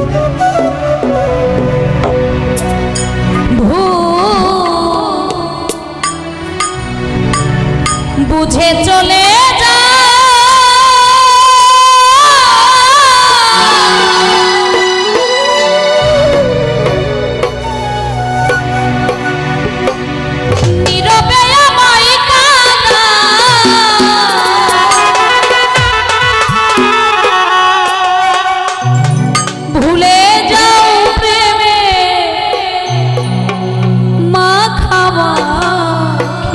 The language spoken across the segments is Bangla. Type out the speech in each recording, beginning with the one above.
Oh,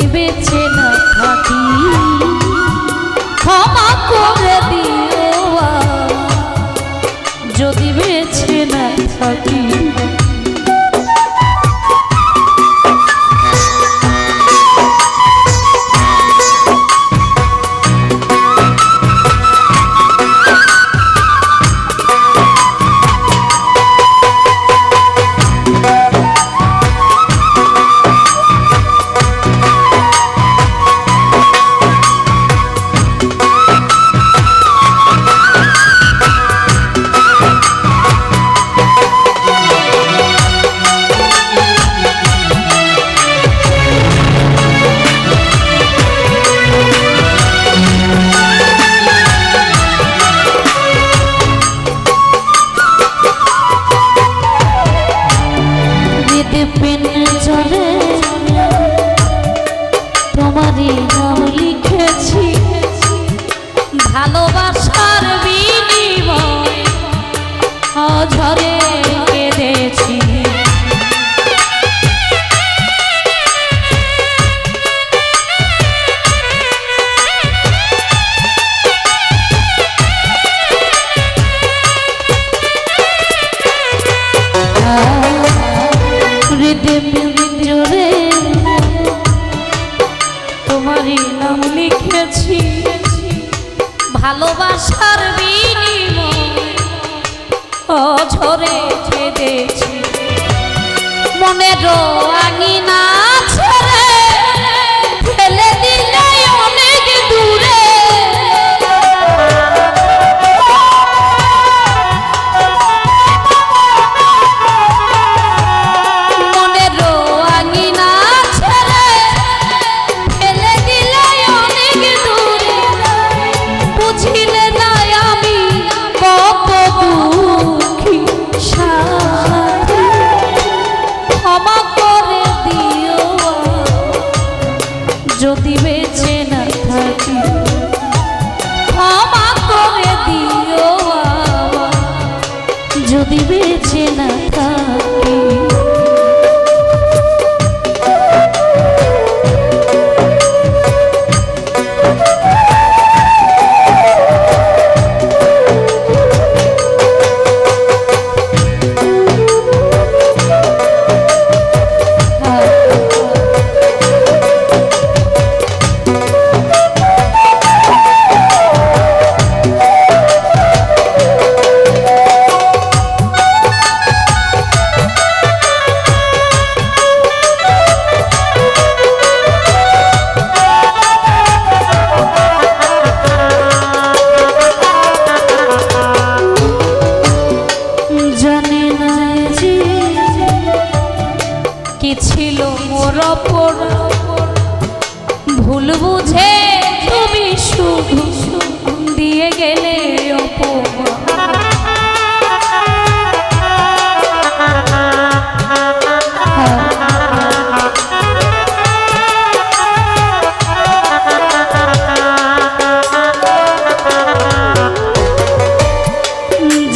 যদি বেছে না থাকি। ক্ষমা করে দিও যদি বেছে না থাকি ভালোবাসা ঝরে ছেদেছি মনের আঙিনা imaginar.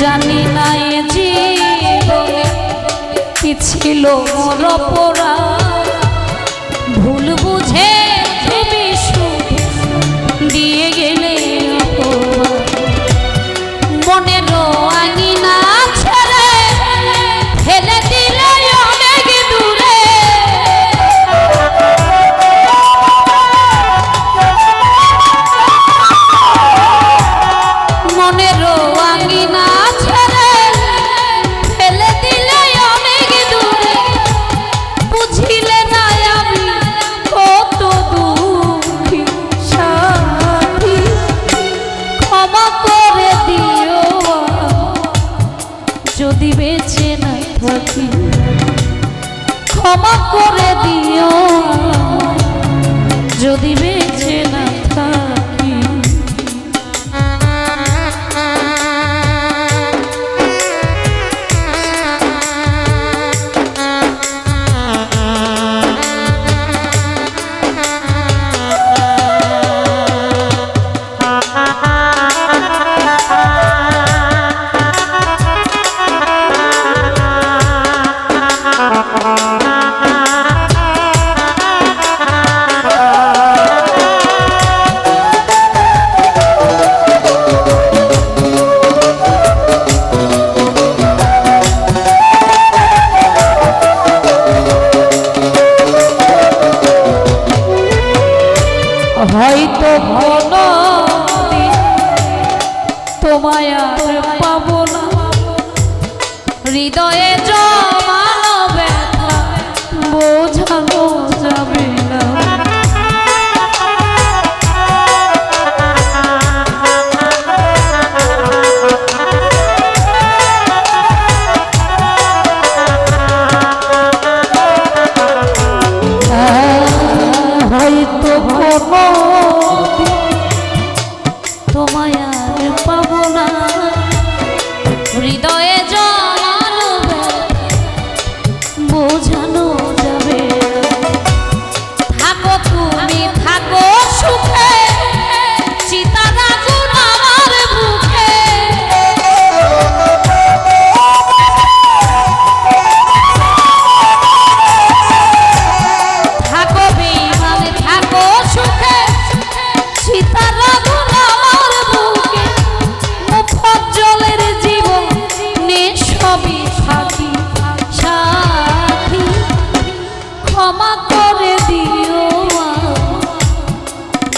জানি না জীবনে কি ছিল মোর পোড়া তোমায় আর পাবো না। হৃদয়ে জয়।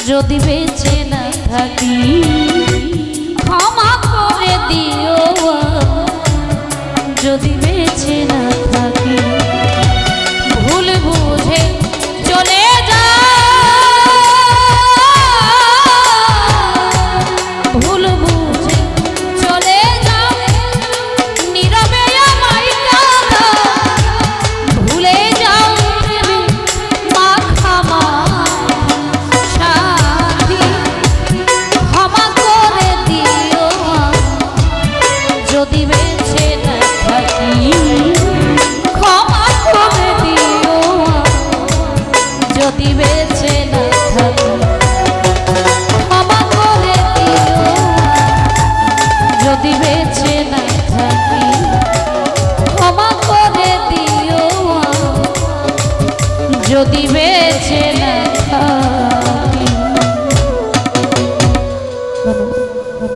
যদি বেঁচে না থাকি। দিবে